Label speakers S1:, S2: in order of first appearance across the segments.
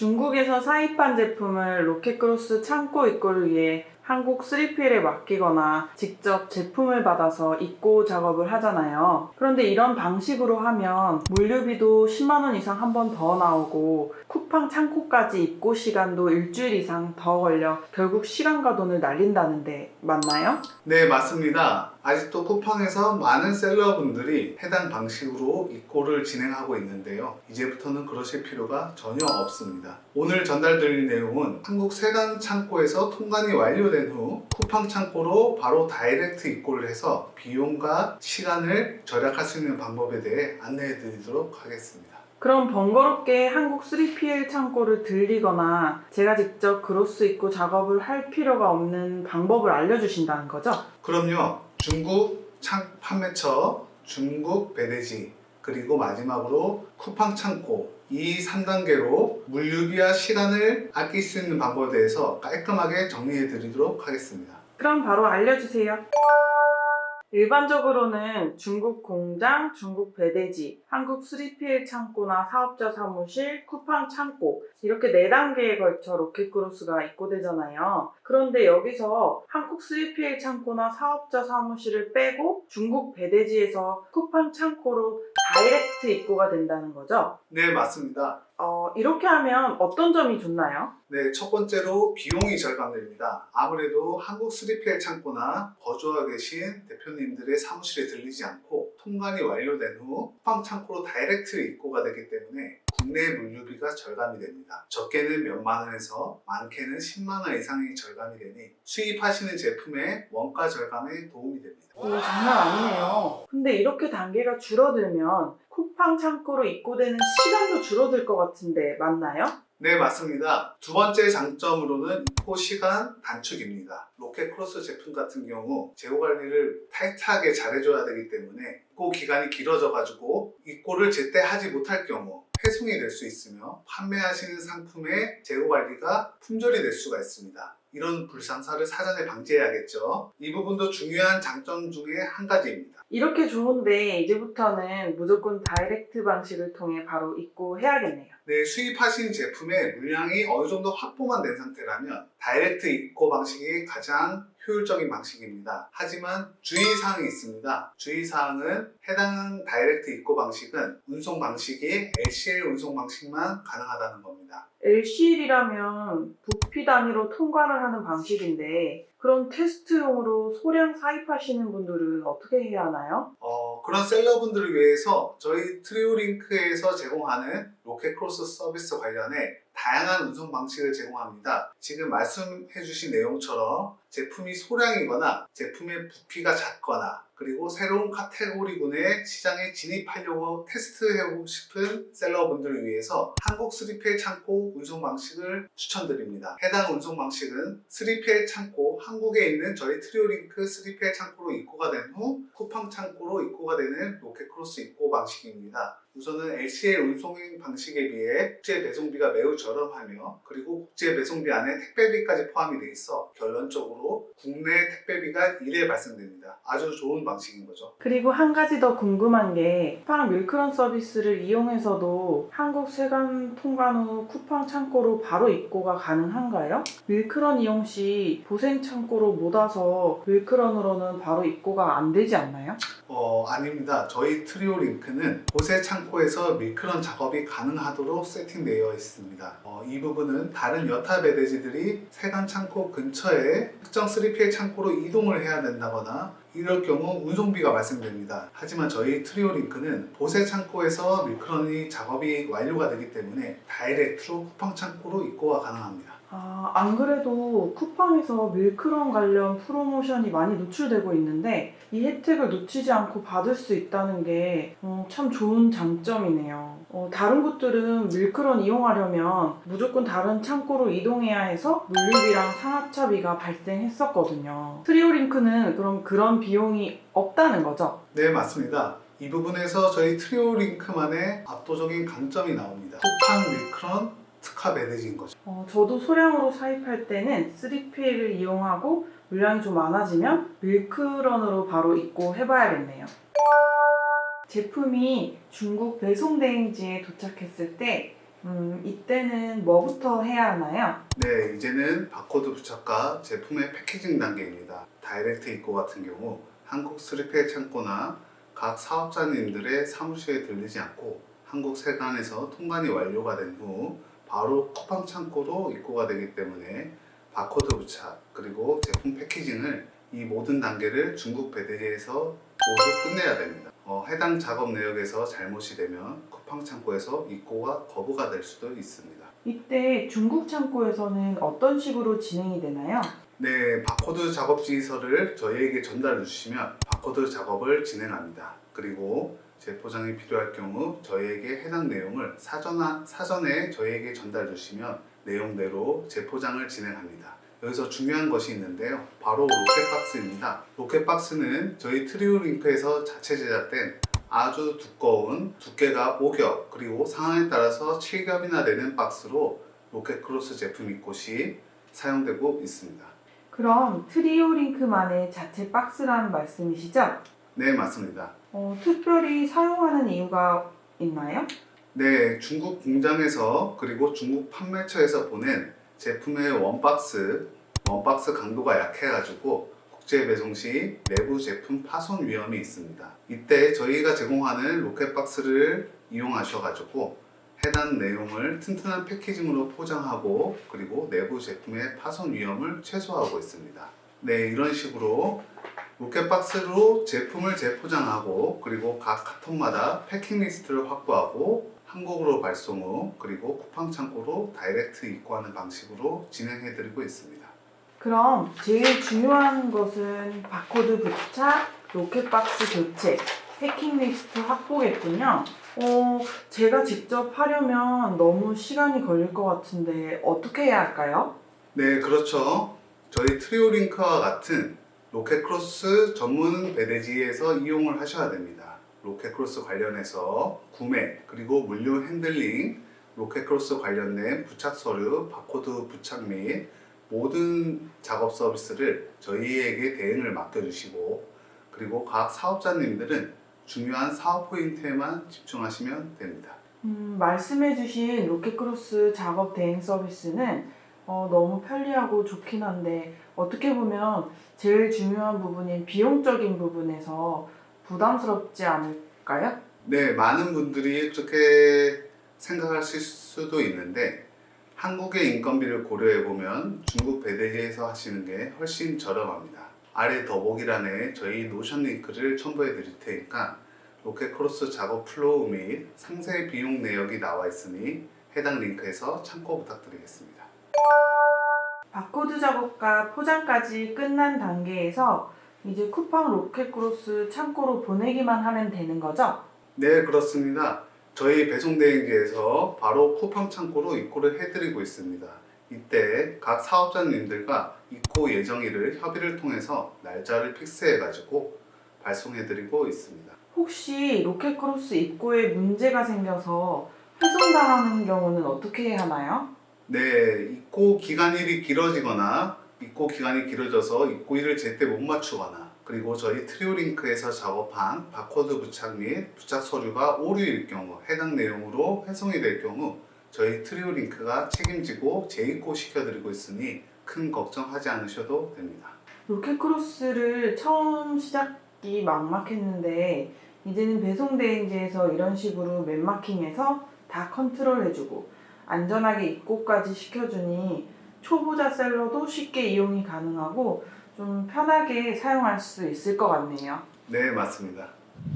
S1: 중국에서 사입한 제품을 로켓크로스 창고 입고를 위해 한국 3PL에 맡기거나 직접 제품을 받아서 입고 작업을 하잖아요. 그런데 이런 방식으로 하면 물류비도 10만원 이상 한 번 더 나오고 쿠팡 창고까지 입고 시간도 일주일 이상 더 걸려 결국 시간과 돈을 날린다는데 맞나요?
S2: 네, 맞습니다. 아직도 쿠팡에서 많은 셀러분들이 해당 방식으로 입고를 진행하고 있는데요. 이제부터는 그러실 필요가 전혀 없습니다. 오늘 전달드릴 내용은 한국 세관 창고에서 통관이 완료된 후 쿠팡 창고로 바로 다이렉트 입고를 해서 비용과 시간을 절약할 수 있는 방법에 대해 안내해 드리도록 하겠습니다.
S1: 그럼 번거롭게 한국 3PL 창고를 들리거나 제가 직접 그로스 입고 작업을 할 필요가 없는 방법을 알려주신다는 거죠?
S2: 그럼요. 중국 창 판매처, 중국 배대지, 그리고 마지막으로 쿠팡 창고 이 3단계로 물류비와 시간을 아낄 수 있는 방법에 대해서 깔끔하게 정리해 드리도록 하겠습니다.
S1: 그럼 바로 알려주세요. 일반적으로는 중국 공장, 중국 배대지, 한국 3PL 창고나 사업자 사무실, 쿠팡 창고 이렇게 네 단계에 걸쳐 로켓크로스가 입고되잖아요. 그런데 여기서 한국 3PL 창고나 사업자 사무실을 빼고 중국 배대지에서 쿠팡 창고로 다이렉트 입고가 된다는 거죠.
S2: 네, 맞습니다.
S1: 어, 이렇게 하면 어떤 점이 좋나요?
S2: 네, 첫 번째로 비용이 절감됩니다. 아무래도 한국 3PL 창고나 거주하고 계신 대표님들의 사무실에 들리지 않고 통관이 완료된 후 쿠팡 창고로 다이렉트 입고가 되기 때문에 국내 물류비가 절감이 됩니다. 적게는 몇만 원에서 많게는 10만 원 이상이 절감이 되니 수입하시는 제품의 원가 절감에 도움이 됩니다.
S1: 오, 장난 아니네요. 근데 이렇게 단계가 줄어들면 쿠팡 창고로 입고되는 시간도 줄어들 것 같은데 맞나요?
S2: 네, 맞습니다. 두 번째 장점으로는 입고 시간 단축입니다. 로켓 크로스 제품 같은 경우 재고 관리를 타이트하게 잘해줘야 되기 때문에 입고 기간이 길어져가지고 입고를 제때 하지 못할 경우 회송이 될 수 있으며 판매하시는 상품의 재고 관리가 품절이 될 수가 있습니다. 이런 불상사를 사전에 방지해야겠죠. 이 부분도 중요한 장점 중에 한 가지입니다.
S1: 이렇게 좋은데 이제부터는 무조건 다이렉트 방식을 통해 바로 입고 해야겠네요.
S2: 네, 수입하신 제품의 물량이 어느 정도 확보만 된 상태라면 다이렉트 입고 방식이 가장 효율적인 방식입니다. 하지만 주의사항이 있습니다. 주의사항은 해당 다이렉트 입고 방식은 운송 방식이 LCL 운송 방식만 가능하다는 겁니다.
S1: LCL이라면 부피 단위로 통관을 하는 방식인데 그런 테스트용으로 소량 사입하시는 분들은 어떻게 해야 하나요?
S2: 어, 그런 셀러분들을 위해서 저희 트리오링크에서 제공하는 로켓 크로스 서비스 관련해 다양한 운송 방식을 제공합니다. 지금 말씀해주신 내용처럼 제품이 소량이거나 제품의 부피가 작거나 그리고 새로운 카테고리군의 시장에 진입하려고 테스트해보고 싶은 셀러분들을 위해서 한국 3PL 창고 운송 방식을 추천드립니다. 해당 운송 방식은 3PL 창고, 한국에 있는 저희 트리오링크 3PL 창고로 입고가 된 후 쿠팡 창고로 입고가 되는 로켓크로스 입고 방식입니다. 우선은 LCL 운송 방식에 비해 국제 배송비가 매우 저렴하며 그리고 국제 배송비 안에 택배비까지 포함이 돼 있어 결론적으로 국내 택배비가 1회 발생됩니다. 아주 좋은 방식인 거죠.
S1: 그리고 한 가지 더 궁금한 게 쿠팡 밀크런 서비스를 이용해서도 한국 세관 통관 후 쿠팡 창고로 바로 입고가 가능한가요? 밀크런 이용 시 보생 창고로 못 와서 밀크런으로는 바로 입고가 안 되지 않나요?
S2: 어, 아닙니다. 저희 트리오 링크는 보세 창 고에서 밀크런 작업이 가능하도록 세팅되어 있습니다. 어, 이 부분은 다른 여타 배대지들이 세관 창고 근처에 특정 3PL 창고로 이동을 해야 된다거나 이럴 경우 운송비가 발생됩니다. 하지만 저희 트리오 링크는 보세 창고에서 밀크런이 작업이 완료가 되기 때문에 다이렉트로 쿠팡 창고로 입고가 가능합니다.
S1: 아, 안 그래도 쿠팡에서 밀크런 관련 프로모션이 많이 노출되고 있는데 이 혜택을 놓치지 않고 받을 수 있다는 게 어, 참 좋은 장점이네요. 어, 다른 곳들은 밀크런 이용하려면 무조건 다른 창고로 이동해야 해서 물류비랑 상하차비가 발생했었거든요. 트리오링크는 그럼 그런 비용이 없다는 거죠?
S2: 네, 맞습니다. 이 부분에서 저희 트리오 링크만의 압도적인 강점이 나옵니다. 쿠팡 밀크런 특화 매니지인 거죠.
S1: 어, 저도 소량으로 사입할 때는 3PL을 이용하고 물량이 좀 많아지면 밀크런으로 바로 입고 해봐야겠네요. 제품이 중국 배송 대행지에 도착했을 때 음, 이때는 뭐부터 해야 하나요?
S2: 네, 이제는 바코드 부착과 제품의 패키징 단계입니다. 다이렉트 입고 같은 경우 한국 스리페 창고나 각 사업자님들의 사무실에 들리지 않고 한국 세관에서 통관이 완료가 된 후 바로 쿠팡 창고로 입고가 되기 때문에 바코드 부착 그리고 제품 패키징을 이 모든 단계를 중국 배대지에서 모두 끝내야 됩니다. 어, 해당 작업 내역에서 잘못이 되면 쿠팡 창고에서 입고가 거부가 될 수도 있습니다.
S1: 이때 중국 창고에서는 어떤 식으로 진행이 되나요?
S2: 네, 바코드 작업 지휘서를 저희에게 전달해 주시면 바코드 작업을 진행합니다. 그리고 재포장이 필요할 경우 저희에게 해당 내용을 사전, 사전에 저희에게 전달해 주시면 내용대로 재포장을 진행합니다. 여기서 중요한 것이 있는데요. 바로 로켓박스입니다. 로켓박스는 저희 트리오링크에서 자체 제작된 아주 두꺼운 두께가 5겹 그리고 상황에 따라서 7겹이나 되는 박스로 로켓크로스 제품 입곳이 사용되고 있습니다.
S1: 그럼 트리오링크만의 자체 박스라는 말씀이시죠?
S2: 네, 맞습니다.
S1: 어, 특별히 사용하는 이유가 있나요?
S2: 네, 중국 공장에서 그리고 중국 판매처에서 보낸 제품의 원박스, 원박스 강도가 약해가지고 국제 배송 시 내부 제품 파손 위험이 있습니다. 이때 저희가 제공하는 로켓박스를 이용하셔가지고 해당 내용을 튼튼한 패키징으로 포장하고 그리고 내부 제품의 파손 위험을 최소화하고 있습니다. 네, 이런 식으로 로켓박스로 제품을 재포장하고 그리고 각 카톤마다 패킹 리스트를 확보하고 한국으로 발송 후 그리고 쿠팡 창고로 다이렉트 입고하는 방식으로 진행해드리고 있습니다.
S1: 그럼 제일 중요한 것은 바코드 부착, 로켓박스 교체, 패킹 리스트 확보겠군요. 어, 제가 직접 하려면 너무 시간이 걸릴 것 같은데 어떻게 해야 할까요?
S2: 네, 그렇죠. 저희 트리오링크와 같은 로켓크로스 전문 배대지에서 이용을 하셔야 됩니다. 로켓크로스 관련해서 구매 그리고 물류 핸들링, 로켓크로스 관련된 부착 서류, 바코드 부착 및 모든 작업 서비스를 저희에게 대행을 맡겨주시고 그리고 각 사업자님들은 중요한 사업 포인트에만 집중하시면 됩니다.
S1: 음, 말씀해주신 로켓크로스 작업 대행 서비스는 어, 너무 편리하고 좋긴 한데 어떻게 보면 제일 중요한 부분인 비용적인 부분에서 부담스럽지 않을까요?
S2: 네, 많은 분들이 그렇게 생각하실 수도 있는데 한국의 인건비를 고려해 보면 중국 배대지에서 하시는 게 훨씬 저렴합니다. 아래 더보기란에 저희 노션 링크를 첨부해 드릴 테니까 로켓 크로스 작업 플로우 및 상세 비용 내역이 나와 있으니 해당 링크에서 참고 부탁드리겠습니다.
S1: 바코드 작업과 포장까지 끝난 단계에서 이제 쿠팡 로켓크로스 창고로 보내기만 하면 되는 거죠?
S2: 네, 그렇습니다. 저희 배송 대행지에서 바로 쿠팡 창고로 입고를 해드리고 있습니다. 이때 각 사업자님들과 입고 예정일을 협의를 통해서 날짜를 픽스해가지고 발송해드리고 있습니다.
S1: 혹시 로켓크로스 입고에 문제가 생겨서 훼손당하는 경우는 어떻게 해야 하나요?
S2: 네, 입고 기간일이 길어지거나 입고 기간이 길어져서 입고일을 제때 못 맞추거나 그리고 저희 트리오링크에서 작업한 바코드 부착 및 부착 서류가 오류일 경우 해당 내용으로 회송이 될 경우 저희 트리오링크가 책임지고 재입고 시켜드리고 있으니 큰 걱정하지 않으셔도 됩니다.
S1: 로켓크로스를 처음 시작이 막막했는데 이제는 배송 대행지에서 이런 식으로 맨마킹해서 다 컨트롤해주고 안전하게 입고까지 시켜주니 초보자 셀러도 쉽게 이용이 가능하고 좀 편하게 사용할 수 있을 것 같네요.
S2: 네, 맞습니다.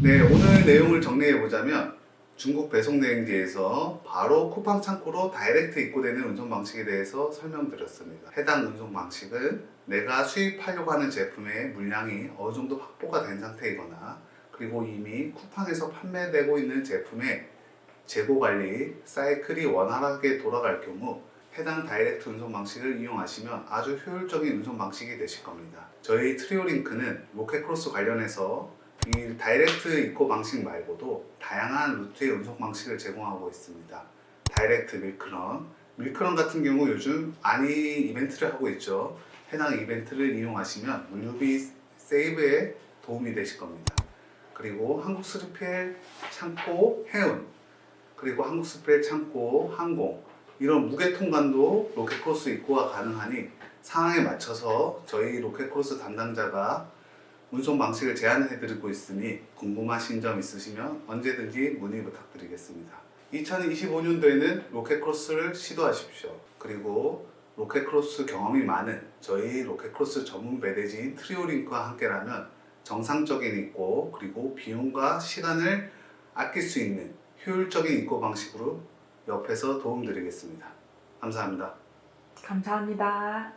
S2: 네, 오늘 내용을 정리해 보자면 중국 배송 대행지에서 바로 쿠팡 창고로 다이렉트 입고되는 운송 방식에 대해서 설명드렸습니다. 해당 운송 방식은 내가 수입하려고 하는 제품의 물량이 어느 정도 확보가 된 상태이거나 그리고 이미 쿠팡에서 판매되고 있는 제품의 재고 관리 사이클이 원활하게 돌아갈 경우 해당 다이렉트 운송 방식을 이용하시면 아주 효율적인 운송 방식이 되실 겁니다. 저희 트리오링크는 로켓크로스 관련해서 이 다이렉트 입고 방식 말고도 다양한 루트의 운송 방식을 제공하고 있습니다. 다이렉트 밀크런, 밀크런 같은 경우 요즘 많이 이벤트를 하고 있죠. 해당 이벤트를 이용하시면 물류비 세이브에 도움이 되실 겁니다. 그리고 한국 스리펠 창고 해운 그리고 한국 스펠 창고, 항공 이런 무게 통관도 로켓크로스 입고가 가능하니 상황에 맞춰서 저희 로켓크로스 담당자가 운송 방식을 제안해드리고 있으니 궁금하신 점 있으시면 언제든지 문의 부탁드리겠습니다. 2025년도에는 로켓 크로스를 시도하십시오. 그리고 로켓 크로스 경험이 많은 저희 로켓 크로스 전문 배대지인 트리오링크와 함께라면 정상적인 입고 그리고 비용과 시간을 아낄 수 있는 효율적인 입고 방식으로 옆에서 도움드리겠습니다. 감사합니다.
S1: 감사합니다.